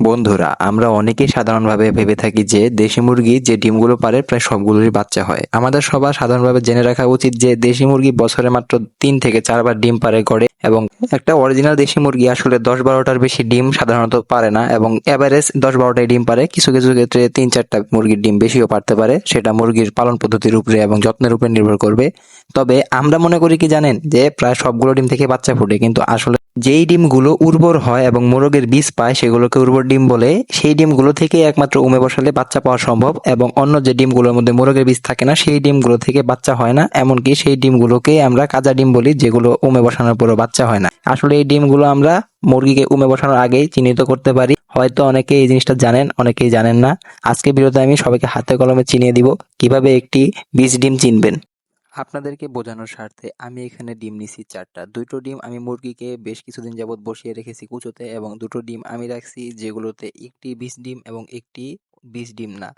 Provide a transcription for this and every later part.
বন্ধুরা, আমরা অনেকেই সাধারণভাবে ভেবে থাকি যে দেশি মুরগি যে ডিমগুলো পারে প্রায় সবগুলোরই বাচ্চা হয়। আমাদের সবার সাধারণভাবে জেনে রাখা উচিত যে দেশি মুরগি বছরে মাত্র তিন থেকে চারবার ডিম পারে গড়ে এবং একটা অরিজিনাল দেশি মুরগি আসলে দশ বারোটার বেশি ডিম সাধারণত পারে না এবং এভারেজ দশ বারোটাই ডিম পারে। কিছু কিছু ক্ষেত্রে তিন, চারটা মুরগির ডিম বেশিও পারতে পারে। সেটা মুরগির পালন পদ্ধতির উপরে এবং যত্নের উপরে নির্ভর করবে। তবে আমরা মনে করি কি জানেন যে প্রায় সবগুলো ডিম থেকে বাচ্চা ফুটে, কিন্তু আসলে যেই ডিমগুলো উর্বর হয় এবং মোরগের বীজ পায় সেগুলোকে উর্বর ডিম বলে, সেই ডিমগুলো থেকে একমাত্র উমে বসালে বাচ্চা পাওয়া সম্ভব এবং অন্য যে ডিমগুলোর মধ্যে মোরগের বীজ থাকে না, সেই ডিমগুলো থেকে বাচ্চা হয় না। এমনকি সেই ডিমগুলোকে আমরা কাজা ডিম বলি, যেগুলো উমে বসানোর পরও বাচ্চা হয় না। আসলে এই ডিমগুলো আমরা মুরগিকে উমে বসানোর আগেই চিহ্নিত করতে পারি। হয়তো অনেকে এই জিনিসটা জানেন, অনেকেই জানেন না। আজকে ভিডিওতে আমি সবাইকে হাতে কলমে চিনিয়ে দিব কীভাবে একটি বীজ ডিম চিনবেন। আপনাদেরকে বোঝানোর স্বার্থে আমি এখানে ডিম নিছি চারটা। দুটো ডিম আমি মুরগিকে বেশ কিছুদিন যাবৎ বসিয়ে রেখেছি কুচোতে এবং দুটো ডিম আমি রাখছি যেগুলোতে একটি বীজ ডিম এবং একটি বীজ ডিম না।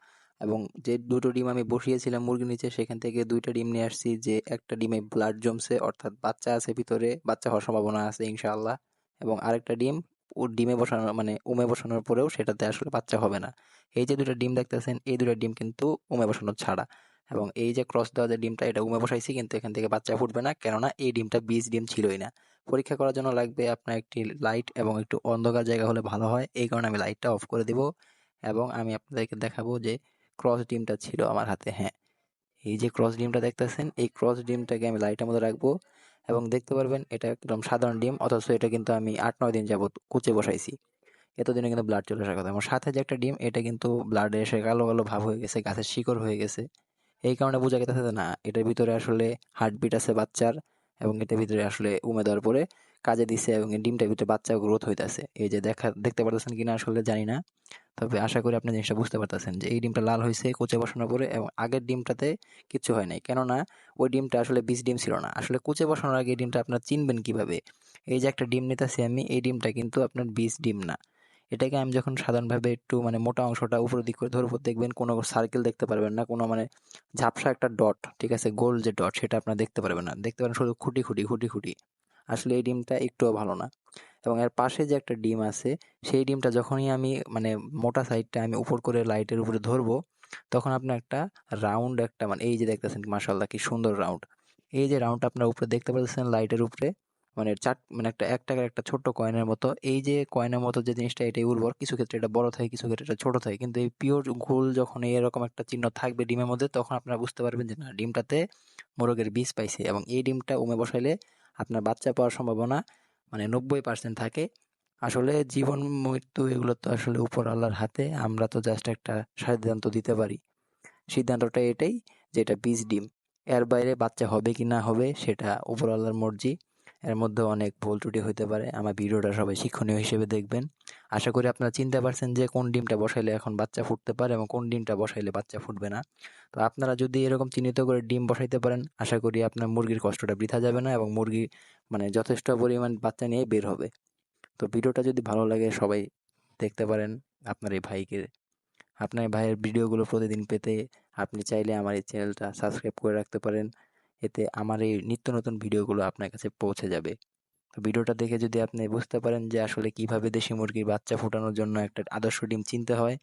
এবং যে দুটো ডিম আমি বসিয়েছিলাম মুরগির নিচে, সেখান থেকে দুইটা ডিম নিয়ে আসছি যে একটা ডিমে ব্লাড জমছে, অর্থাৎ বাচ্চা আছে ভিতরে, বাচ্চা হওয়ার সম্ভাবনা আছে ইনশাআল্লাহ। এবং আরেকটা ডিম ও ডিমে বসানো মানে উমে বসানোর পরেও সেটাতে আসলে বাচ্চা হবে না। এই যে দুটো ডিম দেখতেছেন, এই দুটো ডিম কিন্তু উমে বসানো ছাড়া। এবং এই যে ক্রস দেওয়া যে ডিমটা, এটা উমে বসাইছি, কিন্তু এখান থেকে বাচ্চা ফুটবে না, কেননা এই ডিমটা বীজ ডিম ছিলই না। পরীক্ষা করার জন্য লাগবে আপনার একটি লাইট এবং একটু অন্ধকার জায়গা হলে ভালো হয়, এই কারণে আমি লাইটটা অফ করে দিব। এবং আমি আপনাদেরকে দেখাবো যে ক্রস ডিমটা ছিল আমার হাতে হ্যাঁ। এই যে ক্রস ডিমটা দেখতেছেন, এই ক্রস ডিমটাকে আমি লাইটের মধ্যে রাখব এবং দেখতে পারবেন এটা একদম সাধারণ ডিম অথচ এটা কিন্তু আমি আট নয় দিন যাবত কুচে বসাইছি। এতদিনে কিন্তু ব্লাড চলে আসার কথা। এবং সাথে যে একটা ডিম এটা কিন্তু ব্লাডে এসে কালো কালো ভাব হয়ে গেছে, গাছের শিকড় হয়ে গেছে। এই কারণে বোঝা গেছে না, এটার ভিতরে আসলে হার্টবিট আছে বাচ্চার এবং এটার ভিতরে আসলে উমে দেওয়ার পরে কাজে দিছে এবং ডিমটার ভিতরে বাচ্চা গ্রোথ হইতেছে। এই যে দেখা, দেখতে পারতেছেন কিনা আসলে জানি না। তবে আশা করি আপনি জিনিসটা বুঝতে পারতেছেন যে এই ডিমটা লাল হয়েছে কুচে বসানোর পরে এবং আগের ডিমটাতে কিচ্ছু হয় নাই। কেননা ওই ডিমটা আসলে বীজ ডিম ছিল না। আসলে কুচে বসানোর আগে ডিমটা আপনার চিনবেন কীভাবে? এই যে একটা ডিম নিতেছি আমি, এই ডিমটা কিন্তু আপনার বীজ ডিম না। এটাকে আমি যখন সাধারণভাবে একটু মানে মোটা অংশটা উপরের দিক করে ধরবো দেখবেন কোনো সার্কেল দেখতে পারবেন না, কোনো মানে ঝাপসা একটা ডট ঠিক আছে? গোল যে ডট সেটা আপনার দেখতে পারবেন না। দেখতে পারেন শুধু খুঁটি খুঁটি খুঁটি খুঁটি। আসলে এই ডিমটা একটুও ভালো না। এবং এর পাশে যে একটা ডিম আছে, সেই ডিমটা যখনই আমি মানে মোটা সাইডটা আমি উপর করে লাইটের উপরে ধরবো, তখন আপনার একটা রাউন্ড একটা মানে এই যে দেখতেছেন মাসাল্লাহ কি সুন্দর রাউন্ড এই যে রাউন্ডটা আপনার উপরে দেখতে পাচ্ছেন লাইটের উপরে মানে চার মানে একটা এক টাকার একটা ছোট্ট কয়েনের মতো। এই যে কয়েনের মতো যে জিনিসটা, এটাই উর্বর। কিছু ক্ষেত্রে এটা বড় থাকে, কিছু ক্ষেত্রে এটা ছোট থাকে। কিন্তু এই পিওর গোল যখন এরকম একটা চিহ্ন থাকবে ডিমের মধ্যে, তখন আপনারা বুঝতে পারবেন যে না, ডিমটাতে মোরগের বীজ পাইছে। এবং এই ডিমটা উমে বসাইলে আপনার বাচ্চা পাওয়ার সম্ভাবনা মানে নব্বই পার্সেন্ট থাকে। আসলে জীবন, মৃত্যু এগুলো তো আসলে উপর আল্লাহর হাতে, আমরা তো জাস্ট একটা সিদ্ধান্ত দিতে পারি। সিদ্ধান্তটা এটাই, যে এটা বীজ ডিম। এর বাইরে বাচ্চা হবে কি না হবে, সেটা উপর আল্লাহর মর্জি। এর মধ্যে অনেক ভুল ত্রুটি হতে পারে। আমার ভিডিওটা সবাই শিক্ষণীয় হিসেবে দেখবেন। আশা করি আপনারা চিনতে পারছেন যে কোন ডিমটা বসাইলে এখন বাচ্চা ফুটতে পারে এবং কোন ডিমটা বসাইলে বাচ্চা ফুটবে না। তো আপনারা যদি এরকম চিহ্নিত করে ডিম বসাইতে পারেন, আশা করি আপনার মুরগির কষ্টটা বৃথা যাবে না এবং মুরগি মানে যথেষ্ট পরিমাণ বাচ্চা নিয়ে বের হবে। তো ভিডিওটা যদি ভালো লাগে সবাই দেখতে পারেন আপনার এই ভাইকে। আপনার ভাইয়ের ভিডিওগুলো প্রতিদিন পেতে আপনি চাইলে আমার এই চ্যানেলটা সাবস্ক্রাইব করে রাখতে পারেন। এতে আমার এই নিত্য নতুন ভিডিওগুলো আপনার কাছে পৌঁছে যাবে। তো ভিডিওটা দেখে যদি আপনি বুঝতে পারেন যে আসলে কীভাবে দেশি মুরগির বাচ্চা ফোটানোর জন্য একটা আদর্শ ডিম চিনতে হয়,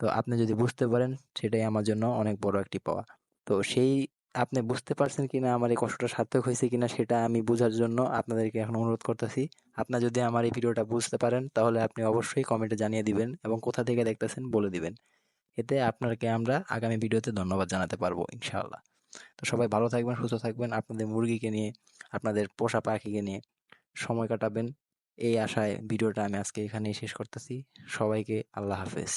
তো আপনি যদি বুঝতে পারেন সেটাই আমার জন্য অনেক বড় একটি পাওয়া। তো সেই আপনি বুঝতে পারছেন কিনা, আমার এই কষ্টটা সার্থক হয়েছে কিনা সেটা আমি বোঝার জন্য আপনাদেরকে এখন অনুরোধ করতেছি। আপনার যদি আমার এই ভিডিওটা বুঝতে পারেন তাহলে আপনি অবশ্যই কমেন্টে জানিয়ে দিবেন এবং কোথা থেকে দেখতেছেন বলে দিবেন। এতে আপনাকে আমরা আগামী ভিডিওতে ধন্যবাদ জানাতে পারব, ইনশাআল্লাহ। তো সবাই ভালো থাকবেন, সুস্থ থাকবেন। আপনাদের মুরগিকে নিয়ে, আপনাদের পোষা পাখিকে নিয়ে সময় কাটাবেন। এই আশায় ভিডিওটা আমি আজকে এখানেই শেষ করতেছি। সবাইকে আল্লাহ হাফেজ।